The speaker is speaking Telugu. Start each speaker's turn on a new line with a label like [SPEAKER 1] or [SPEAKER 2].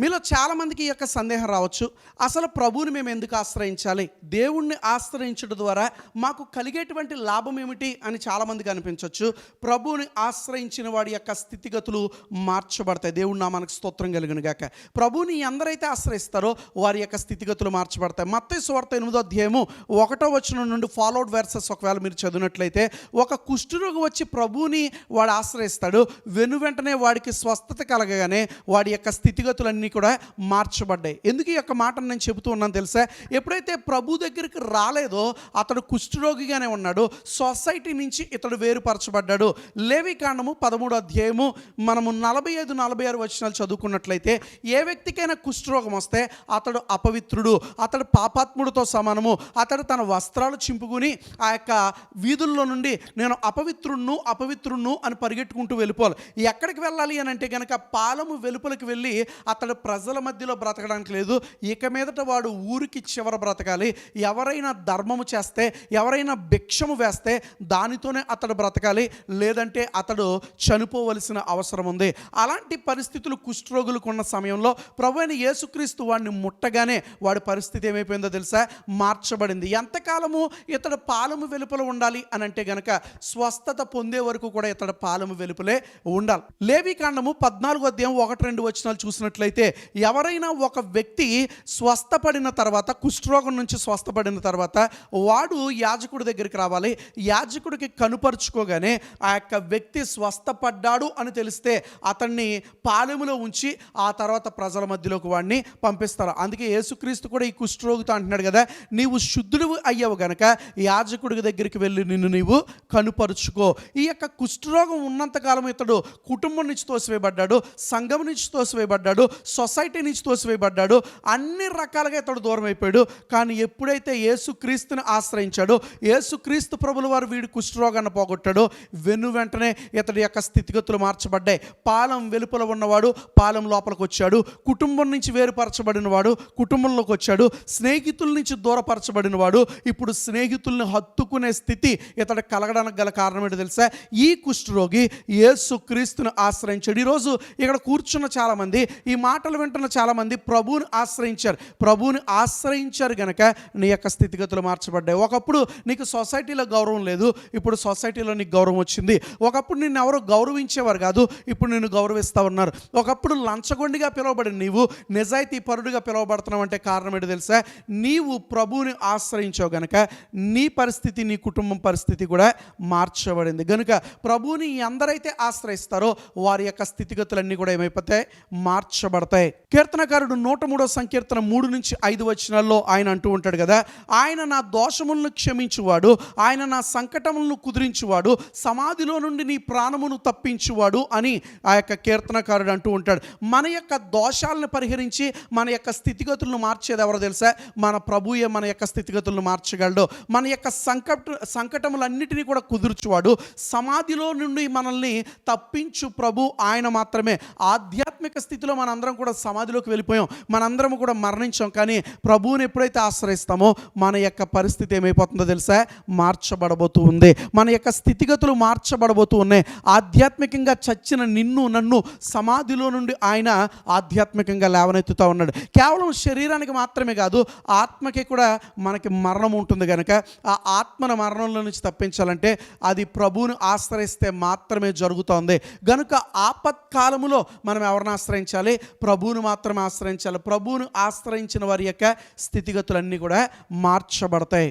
[SPEAKER 1] మీలో చాలామందికి ఈ యొక్క సందేహం రావచ్చు. అసలు ప్రభువుని మేము ఎందుకు ఆశ్రయించాలి? దేవుణ్ణి ఆశ్రయించడం ద్వారా మాకు కలిగేటువంటి లాభం ఏమిటి అని చాలామందికి అనిపించవచ్చు. ప్రభువుని ఆశ్రయించిన వాడి యొక్క స్థితిగతులు మార్చబడతాయి. దేవుడు నా మనకు స్తోత్రం కలిగిన గాక. ప్రభువుని ఎందరైతే ఆశ్రయిస్తారో వారి యొక్క స్థితిగతులు మార్చబడతాయి. మత్తే సువార్త ఎనిమిదో అధ్యాయము ఒకటో వచనం నుండి ఫాలోడ్ వెర్సెస్ ఒకవేళ మీరు చదివినట్లయితే ఒక కుష్ఠరోగి వచ్చి ప్రభువుని వాడు ఆశ్రయిస్తాడు. వెను వెంటనే వాడికి స్వస్థత కలగగానే వాడి యొక్క స్థితిగతులన్నీ కూడా మార్చబడ్డాయి. ఎందుకు ఈ యొక్క మాటను నేను చెబుతూ ఉన్నాను తెలుసా? ఎప్పుడైతే ప్రభు దగ్గరికి రాలేదో అతడు కుష్ఠరోగిగానే ఉన్నాడు. సొసైటీ నుంచి ఇతడు వేరుపరచబడ్డాడు. లేవి కాండము పదమూడు అధ్యాయము మనము నలభై ఐదు నలభై ఆరు వచనాలు చదువుకున్నట్లయితే ఏ వ్యక్తికైనా కుష్ఠరోగం వస్తే అతడు అపవిత్రుడు అతడు పాపాత్ముడితో సమానము అతడు తన వస్త్రాలు చింపుకుని ఆ యొక్క వీధుల్లో నుండి నేను అపవిత్రుణ్ణు అపవిత్రుణ్ణు అని పరిగెట్టుకుంటూ వెళ్ళిపోవాలి. ఎక్కడికి వెళ్ళాలి అని అంటే కనుక పాలము వెలుపలికి వెళ్ళి అతడు ప్రజల మధ్యలో బ్రతకడానికి లేదు. ఇక మీదట వాడు ఊరికి చివర బ్రతకాలి. ఎవరైనా ధర్మము చేస్తే ఎవరైనా భిక్షము వేస్తే దానితోనే అతడు బ్రతకాలి. లేదంటే అతడు చనిపోవలసిన అవసరం ఉంది. అలాంటి పరిస్థితులు కుష్ఠరోగులకు ఉన్న సమయంలో ప్రభు అయిన యేసుక్రీస్తు వాడిని ముట్టగానే వాడి పరిస్థితి ఏమైపోయిందో తెలుసా? మార్చబడింది. ఎంతకాలము ఇతడు పాలము వెలుపల ఉండాలి అని అంటే గనక స్వస్థత పొందే వరకు కూడా ఇతడు పాలము వెలుపలే ఉండాలి. లేవి కాండము పద్నాలుగు అధ్యాయం ఒకటి రెండు వచనాలు చూసినట్లయితే ఎవరైనా ఒక వ్యక్తి స్వస్థపడిన తర్వాత కుష్ఠరోగం నుంచి స్వస్థపడిన తర్వాత వాడు యాజకుడి దగ్గరికి రావాలి. యాజకుడికి కనుపరుచుకోగానే ఆ యొక్క వ్యక్తి స్వస్థపడ్డాడు అని తెలిస్తే అతన్ని పాలెములో ఉంచి ఆ తర్వాత ప్రజల మధ్యలోకి వాడిని పంపిస్తారు. అందుకే యేసుక్రీస్తు కూడా ఈ కుష్ఠరోగితో అంటున్నాడు కదా నీవు శుద్ధుడు అయ్యావు గనక యాజకుడి దగ్గరికి వెళ్ళి నిన్ను నీవు కనుపరుచుకో. ఈ యొక్క కుష్ఠరోగం ఉన్నంతకాలం ఇతడు కుటుంబం నుంచి తోసివేయబడ్డాడు సంఘం నుంచి తోసివేయబడ్డాడు సొసైటీ నుంచి తోసివేయబడ్డాడు. అన్ని రకాలుగా ఇతడు దూరం అయిపోయాడు కానీ ఎప్పుడైతే యేసుక్రీస్తుని ఆశ్రయించాడో యేసుక్రీస్తు ప్రభుల వారు వీడి కుష్ఠరోగాన్ని పోగొట్టాడో వెను వెంటనే ఇతడి యొక్క స్థితిగతులు మార్చబడ్డాయి. పాలెం వెలుపల ఉన్నవాడు పాలెం లోపలికి వచ్చాడు. కుటుంబం నుంచి వేరుపరచబడిన వాడు కుటుంబంలోకి వచ్చాడు. స్నేహితుల నుంచి దూరపరచబడిన వాడు ఇప్పుడు స్నేహితుల్ని హత్తుకునే స్థితి ఇతడు కలగడానికి గల కారణం ఏంటో తెలుసా? ఈ కుష్ఠరోగి యేసుక్రీస్తుని ఆశ్రయించాడు. ఈరోజు ఇక్కడ కూర్చున్న చాలామంది ఈ మాట మాటలు వింటున్న చాలామంది ప్రభువుని ఆశ్రయించారు. ప్రభువుని ఆశ్రయించారు గనక నీ యొక్క స్థితిగతులు మార్చబడ్డాయి. ఒకప్పుడు నీకు సొసైటీలో గౌరవం లేదు ఇప్పుడు సొసైటీలో నీకు గౌరవం వచ్చింది. ఒకప్పుడు నిన్ను ఎవరు గౌరవించేవారు కాదు ఇప్పుడు నిన్ను గౌరవిస్తూ ఉన్నారు. ఒకప్పుడు లంచగొండిగా పిలువబడి నీవు నిజాయితీ పరుడుగా పిలువబడుతున్నావు అంటే కారణం ఏంటి తెలుసా? నీవు ప్రభువుని ఆశ్రయించావు గనక నీ పరిస్థితి నీ కుటుంబం పరిస్థితి కూడా మార్చబడింది. గనుక ప్రభువుని ఎందరైతే ఆశ్రయిస్తారో వారి యొక్క స్థితిగతులన్నీ కూడా ఏమైపోతాయి? మార్చబడతాయి. కీర్తనకారుడు నూట మూడో సంకీర్తన మూడు నుంచి ఐదు వచనాల్లో ఆయన అంటూ ఉంటాడు కదా ఆయన నా దోషములను క్షమించువాడు ఆయన నా సంకటములను కుదిరించువాడు సమాధిలో నుండి నీ ప్రాణమును తప్పించువాడు అని ఆ యొక్క కీర్తనకారుడు అంటూ ఉంటాడు. మన యొక్క దోషాలను పరిహరించి మన యొక్క స్థితిగతులను మార్చేది ఎవరో తెలుసా? మన ప్రభుయే మన యొక్క స్థితిగతులను మార్చగలడు. మన యొక్క సంకట సంకటములన్నిటినీ కూడా కుదుర్చువాడు. సమాధిలో నుండి మనల్ని తప్పించు ప్రభు ఆయన మాత్రమే. ఆధ్యాత్మిక స్థితిలో మనందరం కూడా సమాధిలోకి వెళ్ళిపోయాం. మనందరం కూడా మరణించాం. కానీ ప్రభువుని ఎప్పుడైతే ఆశ్రయిస్తామో మన యొక్క పరిస్థితి ఏమైపోతుందో తెలుసా? మార్చబడబోతూ ఉంది. మన యొక్క స్థితిగతులు మార్చబడబోతూ ఉన్నాయి. ఆధ్యాత్మికంగా చచ్చిన నిన్ను నన్ను సమాధిలో నుండి ఆయన ఆధ్యాత్మికంగా లేవనెత్తుతూ ఉన్నాడు. కేవలం శరీరానికి మాత్రమే కాదు ఆత్మకి కూడా మనకి మరణం ఉంటుంది కనుక ఆ ఆత్మను మరణంలో నుంచి తప్పించాలంటే అది ప్రభువుని ఆశ్రయిస్తే మాత్రమే జరుగుతోంది. గనుక ఆపత్కాలములో మనం ఎవరిని ఆశ్రయించాలి. ప్రభువును మాత్రమే ఆశ్రయించాలి. ప్రభువును ఆశ్రయించిన వారి యొక్క స్థితిగతులన్నీ కూడా మార్చబడతాయి.